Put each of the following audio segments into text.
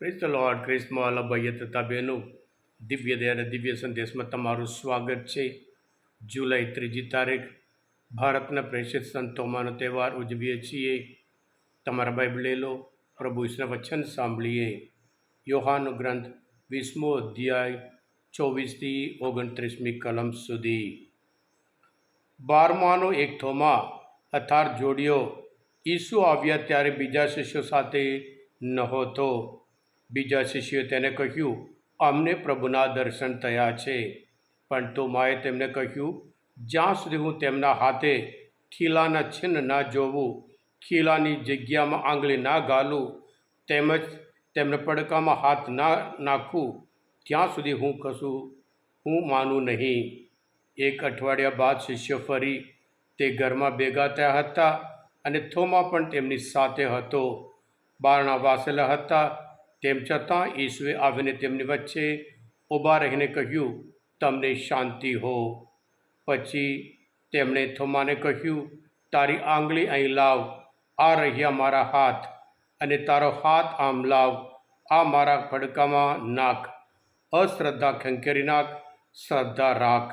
The lord ક્રિસ્મા અલભાઈએ તથા બહેનો દિવ્ય દયા અને દિવ્ય સંદેશમાં તમારું સ્વાગત છે જુલાઈ ત્રીજી તારીખ. ભારતના પ્રેષિત સંતોમાંનો તહેવાર ઉજવીએ છીએ. તમારા બાઇબલ લો, પ્રભુ ઈશ્વર વચન સાંભળીએ. યોહાનો ગ્રંથ વીસમો અધ્યાય, ચોવીસથી ઓગણત્રીસમી કલમ સુધી. બારમાનો એક થોમા અથાર જોડ્યો. ઈસુ આવ્યા ત્યારે બીજા શિષ્યો સાથે નહોતો. બીજા શિષ્યોએ તેને કહ્યું, અમને પ્રભુના દર્શન થયા છે. પણ તોમાએ તેમને કહ્યું, જ્યાં સુધી હું તેમના હાથે ખીલાના છિન્ન ના જોવું, ખીલાની જગ્યામાં આંગળી ના ગાલું, તેમજ તેમને પડકામાં હાથ ના નાખું, ત્યાં સુધી હું કશું હું માનું નહીં. એક અઠવાડિયા બાદ શિષ્ય ફરી તે ઘરમાં ભેગા થયા હતા અને થોમા પણ તેમની સાથે હતો. બારણા વાસેલા હતા તેમ છતાં ઈસુએ આવીને તેમની વચ્ચે ઊભા રહીને કહ્યું, તમને શાંતિ હો. પછી તેમણે થોમાને કહ્યું, તારી આંગળી અહીં લાવ, આ રહ્યા મારા હાથ અને તારો હાથ આમ લાવ, આ મારા ફડકામાં નાખ, અશ્રદ્ધા ખંખેરી નાખ, શ્રદ્ધા રાખ.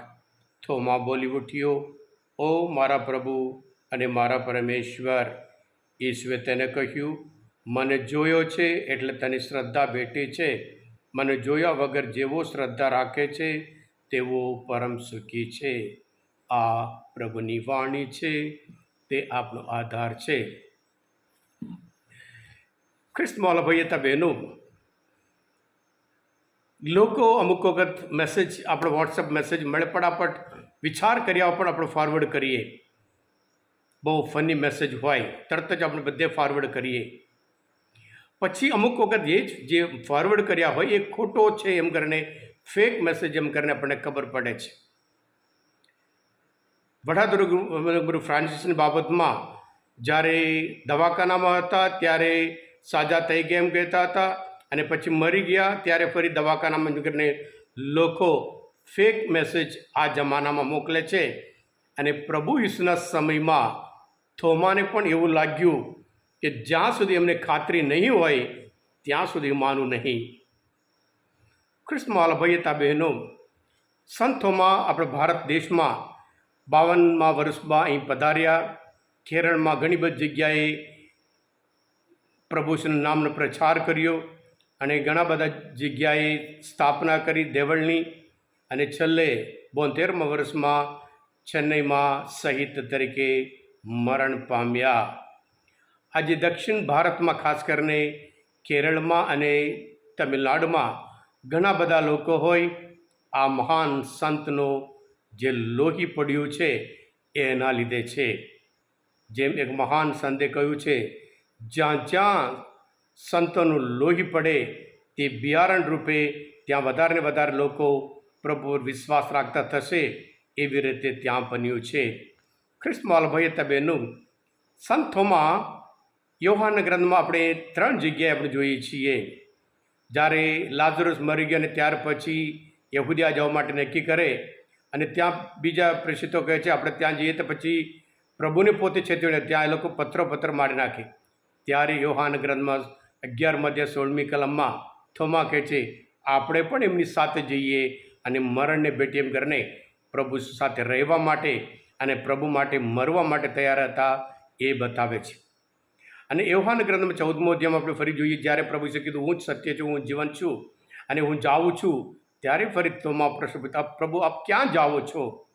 થોમા બોલી ઉઠ્યો, ઓ મારા પ્રભુ અને મારા પરમેશ્વર. ઈશ્વરે તેને કહ્યું મને જોયો છે એટલે તને શ્રદ્ધા ભેટી છે. મને જોયા વગર જેવો શ્રદ્ધા રાખે છે, તેવો પરમ સુખી છે. આ પ્રભુની વાણી છે, તે આપણો આધાર છે. ખ્રિસ્ત મોલભાઈએ તા બહેનો, લોકો અમુક વખત મેસેજ આપણો વોટ્સઅપ મેસેજ મળે ફટાફટ વિચાર કર્યા પણ આપણે ફોરવર્ડ કરીએ. બહુ ફની મેસેજ હોય, તરત જ આપણે બધે ફોરવર્ડ કરીએ. પછી અમુક વખત એ જ જે ફોરવર્ડ કર્યા હોય એ ખોટો છે એમ કરીને ફેક મેસેજ એમ કરીને આપણને ખબર પડે છે. વડાધુર ફ્રાન્સિસની બાબતમાં જ્યારે દવાખાનામાં હતા, ત્યારે સાજા થઈ ગયા એમ કહેતા હતા અને પછી મરી ગયા, ત્યારે ફરી દવાખાનામાં કરીને લોકો ફેક મેસેજ આ જમાનામાં મોકલે છે. અને પ્રભુ ઈસુના સમયમાં થોમાને પણ એવું લાગ્યું કે જ્યાં સુધી એમને ખાતરી નહીં હોય, ત્યાં સુધી માનું નહીં. કૃષ્ણમાલા ભયતા બહેનો, સંતોમાં આપણે ભારત દેશમાં બાવનમાં વર્ષમાં અહીં પધાર્યા, કેરળમાં ઘણી બધી જગ્યાએ પ્રભુશ્રીના નામનો પ્રચાર કર્યો અને ઘણા બધા જગ્યાએ સ્થાપના કરી દેવળની અને છેલ્લે બોતેરમા વર્ષમાં ચેન્નઈમાં સહિત તરીકે મરણ પામ્યા. આજે દક્ષિણ ભારતમાં ખાસ કરીને કેરળમાં અને તમિલનાડુમાં ઘણા બધા લોકો હોય, આ મહાન સંતનો જે લોહી પડ્યું છે એ એના લીધે છે. જેમ એક મહાન સંતે કહ્યું છે, જ્યાં જ્યાં સંતોનું લોહી પડે તે બિયારણ રૂપે ત્યાં વધારે ને વધારે લોકો પ્રભુ વિશ્વાસ રાખતા થશે એવી રીતે ત્યાં બન્યું છે. ખ્રિસ્તમાલ ભાઈ તબેનું સંતોમાં યોહાના ગ્રંથમાં આપણે ત્રણ જગ્યાએ આપણે જોઈએ છીએ. જ્યારે લાઝરસ મરી ગયો અને ત્યાર પછી યહુદિયા જવા માટે નક્કી કરે અને ત્યાં બીજા પ્રેષિતો કહે છે, આપણે ત્યાં જઈએ તો પછી પ્રભુને પોતે છેતરીને ત્યાં એ લોકો પથ્થરો પથ્થર મારી નાખે. ત્યારે યોહાન ગ્રંથમાં અગિયાર મધ્ય સોળમી કલમમાં થોમા કહે છે, આપણે પણ એમની સાથે જઈએ અને મરણને ભેટી એમ કરીને પ્રભુ સાથે રહેવા માટે અને પ્રભુ માટે મરવા માટે તૈયાર હતા, એ બતાવે છે. અને યોહાન ગ્રંથમાં ચૌદમો અધ્યાયમાં આપણે ફરી જોઈએ, જ્યારે પ્રભુ છે કીધું, હું જ સત્ય છું, હું જીવન છું અને હું જાઉં છું. ત્યારે ફરી તોમાં પ્રશ્ન પૂછતા પ્રભુ, આપ ક્યાં જાઓ છો?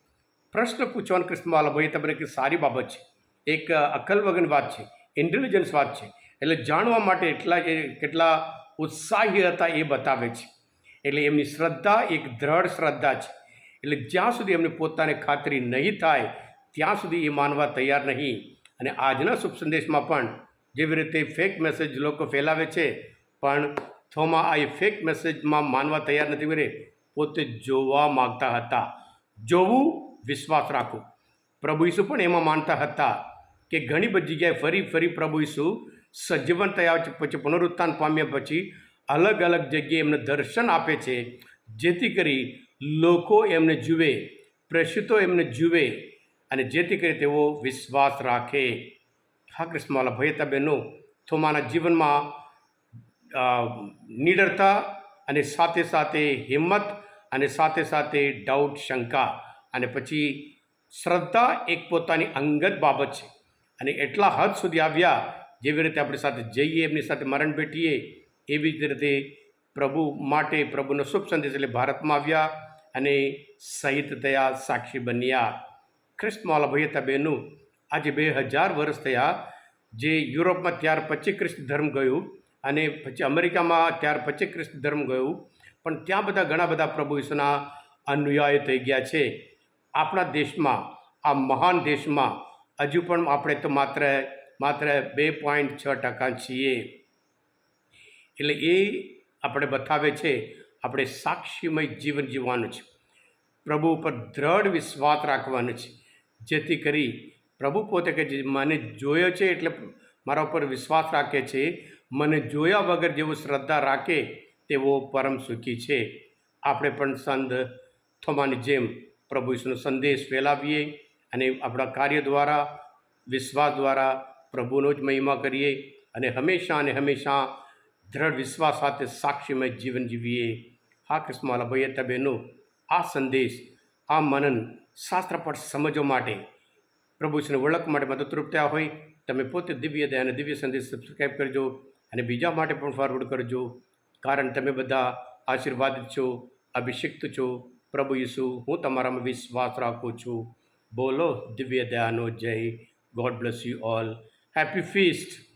પ્રશ્ન પૂછવાનો કૃષ્ણવાલા ભાઈ તમને કે સારી બાબત છે. એક અકલ વગરની વાત છે. ઇન્ટેલિજન્સ વાત છે. એટલે જાણવા માટે એટલા કેટલા ઉત્સાહી હતા એ બતાવે છે. એટલે એમની શ્રદ્ધા એક દ્રઢ શ્રદ્ધા છે. એટલે જ્યાં સુધી એમને પોતાને ખાતરી નહીં થાય, ત્યાં સુધી એ માનવા તૈયાર નહીં. અને આજના શુભ સંદેશમાં પણ જેવી રીતે ફેક મેસેજ લોકો ફેલાવે છે, પણ થોમાં આ ફેક મેસેજમાં માનવા તૈયાર નથી કરે પોતે જોવા માગતા હતા. જોવું વિશ્વાસ રાખો પ્રભુ ઈસુ પણ એમાં માનતા હતા કે ઘણી બધી જગ્યાએ ફરી ફરી પ્રભુ ઈસુ સજીવન થયા પછી પુનરુત્થાન પામ્યા પછી અલગ અલગ જગ્યાએ એમને દર્શન આપે છે, જેથી કરી લોકો એમને જુએ પ્રેષિતો એમને જુએ અને જેથી કરી તેઓ વિશ્વાસ રાખે. હા કૃષ્ણમાલા ભયતા બહેનો થોમાના જીવનમાં નિડરતા અને સાથે સાથે હિંમત અને સાથે સાથે ડાઉટ શંકા અને પછી શ્રદ્ધા એક પોતાની અંગત બાબત છે. અને એટલા હદ સુધી આવ્યા જેવી રીતે આપણી સાથે જઈએ, એમની સાથે મરણ ભેટીએ, એવી જ રીતે પ્રભુ માટે પ્રભુનો શુભ સંદેશ એટલે ભારતમાં આવ્યા અને સહિત થયા સાક્ષી બન્યા. ખ્રિસ્તમાલા ભાઈ હતા આજે બે હજાર વર્ષ થયા, જે યુરોપમાં ત્યાર પછી ખ્રિસ્ત ધર્મ ગયું અને પછી અમેરિકામાં ત્યાર પછી ખ્રિસ્ત ધર્મ ગયું. પણ ત્યાં બધા ઘણા બધા પ્રભુ ઈસુના અનુયાયી થઈ ગયા છે. આપણા દેશમાં, આ મહાન દેશમાં હજુ પણ આપણે તો માત્ર માત્ર બે પોઈન્ટ છ ટકા છીએ. એટલે એ આપણે બતાવે છે, આપણે સાક્ષીમય જીવન જીવવાનું છે. પ્રભુ ઉપર દ્રઢ વિશ્વાસ રાખવાનો છે. જેથી કરી પ્રભુ પોતે કે મને જોયો છે એટલે મારા ઉપર વિશ્વાસ રાખે છે. મને જોયા વગર જેવો શ્રદ્ધા રાખે તેવો પરમ સુખી છે. આપણે પણ સંત થોમાની જેમ પ્રભુ ઈશ્વરનો સંદેશ ફેલાવીએ અને આપણા કાર્ય દ્વારા, વિશ્વાસ દ્વારા પ્રભુનો જ મહિમા કરીએ અને હંમેશા અને હંમેશા દ્રઢ વિશ્વાસ સાથે સાક્ષીમય જીવન જીવીએ. હા, કૃષ્ણમાલા ભાઈ તબેનો, આ સંદેશ, આ મનન શાસ્ત્રપાઠ સમજવા માટે પ્રભુ ઈશ્વરને ઓળખ માટે મદદરૂપ થયા હોય, તમે પોતે દિવ્ય દયા અને દિવ્ય સંદેશ સબસ્ક્રાઈબ કરજો અને બીજા માટે પણ ફોરવર્ડ કરજો. કારણ તમે બધા આશીર્વાદિત છો, અભિષિક્ત છો. પ્રભુ યસુ હું તમારામાં વિશ્વાસ રાખું છું. બોલો દિવ્ય દયાનો જય. God bless you all happy feast